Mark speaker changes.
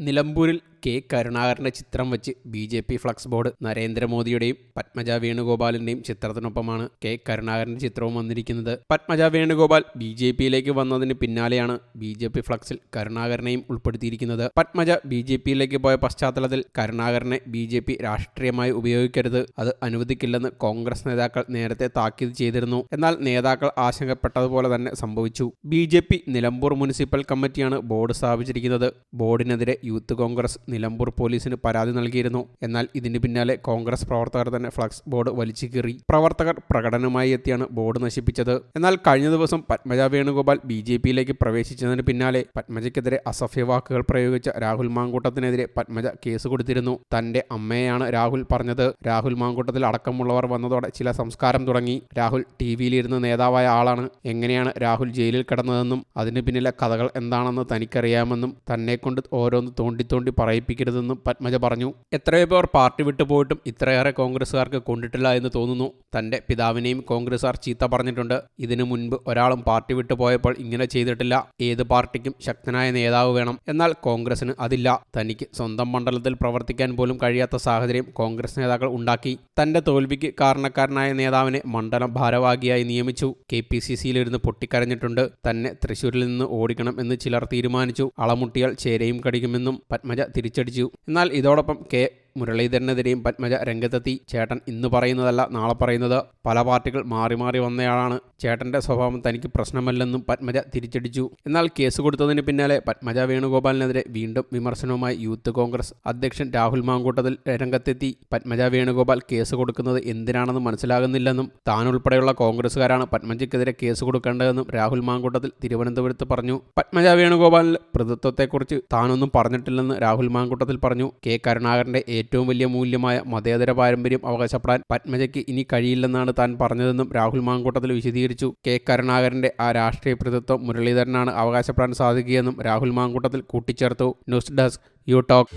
Speaker 1: നിലമ്പൂരിൽ കെ കരുണാകരന്റെ ചിത്രം വെച്ച് B J P flex board നരേന്ദ്രമോദിയുടെയും Padmaja വേണുഗോപാലിന്റെയും ചിത്രത്തിനൊപ്പമാണ് കെ കരുണാകരന്റെ ചിത്രവും വന്നിരിക്കുന്നത്. പത്മജ വേണുഗോപാൽ ബി ജെ പിയിലേക്ക് വന്നതിന് പിന്നാലെയാണ് ബി ജെ പി ഫ്ലക്സിൽ കരുണാകരനെയും ഉൾപ്പെടുത്തിയിരിക്കുന്നത്. പത്മജ ബി ജെ പിയിലേക്ക് പോയ പശ്ചാത്തലത്തിൽ കരുണാകരനെ ബി ജെ പി രാഷ്ട്രീയമായി ഉപയോഗിക്കരുത് അത് അനുവദിക്കില്ലെന്ന് കോൺഗ്രസ് നേതാക്കൾ നേരത്തെ താക്കീത് ചെയ്തിരുന്നു. എന്നാൽ നേതാക്കൾ ആശങ്കപ്പെട്ടതുപോലെ തന്നെ സംഭവിച്ചു. B J P Nilambur municipal കമ്മിറ്റിയാണ് ബോർഡ് സ്ഥാപിച്ചിരിക്കുന്നത്. ബോർഡിനെതിരെ യൂത്ത് കോൺഗ്രസ് നിലമ്പൂർ പോലീസിന് പരാതി നൽകിയിരുന്നു. എന്നാൽ ഇതിന് പിന്നാലെ കോൺഗ്രസ് പ്രവർത്തകർ തന്നെ ഫ്ലക്സ് ബോർഡ് വലിച്ചു കീറി. പ്രവർത്തകർ പ്രകടനമായി എത്തിയാണ് ബോർഡ് നശിപ്പിച്ചത്. എന്നാൽ കഴിഞ്ഞ ദിവസം പത്മജ വേണുഗോപാൽ ബി ജെ പിയിലേക്ക് പ്രവേശിച്ചതിന് പിന്നാലെ പത്മജയ്ക്കെതിരെ അസഭ്യ വാക്കുകൾ പ്രയോഗിച്ച രാഹുൽ മാങ്കൂട്ടത്തിനെതിരെ പത്മജ കേസ് കൊടുത്തിരുന്നു. തന്റെ അമ്മയാണ് രാഹുൽ പറഞ്ഞത്. രാഹുൽ മാങ്കൂട്ടത്തിൽ അടക്കമുള്ളവർ വന്നതോടെ ചില സംസ്കാരം തുടങ്ങി. രാഹുൽ ടി വിയിലിരുന്ന് നേതാവായ ആളാണ്. എങ്ങനെയാണ് രാഹുൽ ജയിലിൽ കിടന്നതെന്നും അതിന് പിന്നിലെ കഥകൾ എന്താണെന്ന് തനിക്കറിയാമെന്നും തന്നെ കൊണ്ട് ഓരോന്ന് തോണ്ടി തോണ്ടി പറയിപ്പിക്കരുതെന്നും പത്മജ പറഞ്ഞു. എത്രയോ പേർ പാർട്ടി വിട്ടുപോയിട്ടും ഇത്രയേറെ കോൺഗ്രസുകാർക്ക് കൊണ്ടിട്ടില്ല എന്ന് തോന്നുന്നു. തന്റെ പിതാവിനെയും കോൺഗ്രസുകാർ ചീത്ത പറഞ്ഞിട്ടുണ്ട്. ഇതിനു മുൻപ് ഒരാളും പാർട്ടി വിട്ടുപോയപ്പോൾ ഇങ്ങനെ ചെയ്തിട്ടില്ല. ഏത് പാർട്ടിക്കും ശക്തനായ നേതാവ് വേണം. എന്നാൽ കോൺഗ്രസിന് അതില്ല. തനിക്ക് സ്വന്തം മണ്ഡലത്തിൽ പ്രവർത്തിക്കാൻ പോലും കഴിയാത്ത സാഹചര്യം കോൺഗ്രസ് നേതാക്കൾ ഉണ്ടാക്കി. തന്റെ തോൽവിക്ക് കാരണക്കാരനായ നേതാവിനെ മണ്ഡലം ഭാരവാഹിയായി നിയമിച്ചു. കെ പി സി സിയിലിരുന്ന് പൊട്ടിക്കരഞ്ഞിട്ടുണ്ട്. തന്നെ തൃശൂരിൽ നിന്ന് ഓടിക്കണം എന്ന് ചിലർ തീരുമാനിച്ചു. അളമുട്ടിയാൽ ചേരയും കടിക്കുമെന്നും പത്മജ തിരിച്ചടിച്ചു. എന്നാൽ ഇതോടൊപ്പം കെ മുരളീധരനെതിരെയും പത്മജ രംഗത്തെത്തി ചേട്ടൻ ഇന്ന് പറയുന്നതല്ല നാളെ പറയുന്നത്. പല പാർട്ടികൾ മാറി മാറി വന്നയാളാണ്. ചേട്ടന്റെ സ്വഭാവം തനിക്ക് പ്രശ്നമല്ലെന്നും പത്മജ തിരിച്ചടിച്ചു. എന്നാൽ കേസ് കൊടുത്തതിന് പിന്നാലെ പത്മജ വേണുഗോപാലിനെതിരെ വീണ്ടും വിമർശനവുമായി യൂത്ത് കോൺഗ്രസ് അധ്യക്ഷൻ രാഹുൽ മാങ്കൂട്ടത്തിൽ രംഗത്തെത്തി. പത്മജ വേണുഗോപാൽ കേസ് കൊടുക്കുന്നത് എന്തിനാണെന്ന് മനസ്സിലാകുന്നില്ലെന്നും താൻ ഉൾപ്പെടെയുള്ള കോൺഗ്രസുകാരാണ് പത്മജയ്ക്കെതിരെ കേസ് കൊടുക്കേണ്ടതെന്നും രാഹുൽ മാങ്കൂട്ടത്തിൽ തിരുവനന്തപുരത്ത് പറഞ്ഞു. പത്മജ വേണുഗോപാലിന്റെ പ്രതിത്വത്തെക്കുറിച്ച് താനൊന്നും പറഞ്ഞിട്ടില്ലെന്ന് രാഹുൽ മാങ്കൂട്ടത്തിൽ പറഞ്ഞു. കെ കരുണാകരന്റെ ഏറ്റവും വലിയ മൂല്യമായ മതേതര പാരമ്പര്യം അവകാശപ്പെടാൻ പത്മജയ്ക്ക് ഇനി കഴിയില്ലെന്നാണ് താൻ പറഞ്ഞതെന്നും രാഹുൽ മാങ്കൂട്ടത്തിൽ വിശദീകരിച്ചു. കെ. കരുണാകരന്റെ ആ രാഷ്ട്രീയ പ്രതിത്വം മുരളീധരനാണ് അവകാശപ്പെടാൻ സാധിക്കുകയെന്നും രാഹുൽ മാങ്കൂട്ടത്തിൽ കൂട്ടിച്ചേർത്തു. News desk you talk.